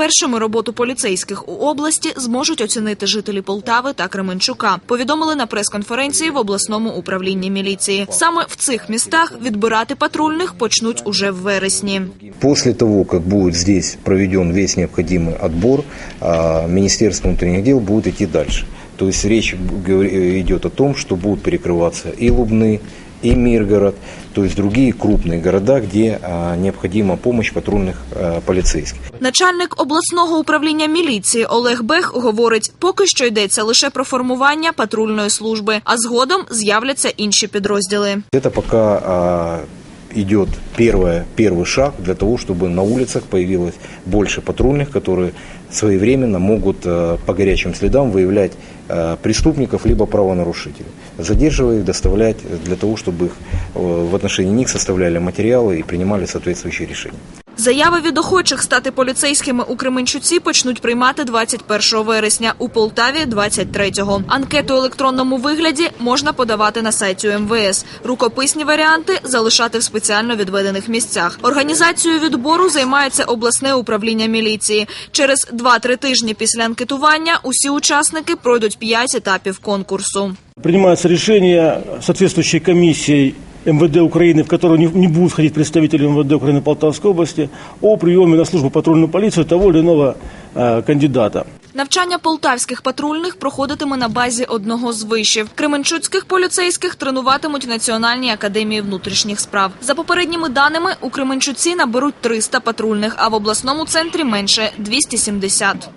Першими роботу поліцейських у області зможуть оцінити жителі Полтави та Кременчука. Повідомили на прес-конференції в обласному управлінні міліції. Саме в цих містах відбирати патрульних почнуть уже в вересні. После того, як буде здесь проведен весь необхідний отбор, міністерство внутрішніх діл буде йти дальше. То есть речь говори- идет о том, что будут перекрываться и Лубны, и Миргород, то есть другие крупные города, где а, необходима помощь патрульных а, полицейских. Начальник обласного управління міліції Олег Бех говорить, поки що йдеться лише про формування патрульної служби, а згодом з'являться інші підрозділи. Это пока а, идет первое, первый шаг для того, чтобы на улицах появилось больше патрульных, которые своевременно могут а, по горячим следам выявлять а, преступников либо правонарушителей, задерживая их, доставлять для того, чтобы их, э, в отношении них составляли материалы и принимали соответствующие решения. Заяви від охочих стати поліцейськими у Кременчуці почнуть приймати 21 вересня, у Полтаві – 23-го. Анкету електронному вигляді можна подавати на сайті МВС. Рукописні варіанти залишати в спеціально відведених місцях. Організацією відбору займається обласне управління міліції. Через 2-3 тижні після анкетування усі учасники пройдуть 5 етапів конкурсу. Принимается решение соответствующей комиссией МВД Украины, в которую не, не будут входить представители МВД Украины Полтавской области, о приеме на службу патрульную полицию того или иного э, кандидата. Навчання полтавських патрульних проходитиме на базі одного з вишів. Кременчуцьких поліцейських тренуватимуть в Національній академії внутрішніх справ. За попередніми даними, у Кременчуці наберуть 300 патрульних, а в обласному центрі менше 270.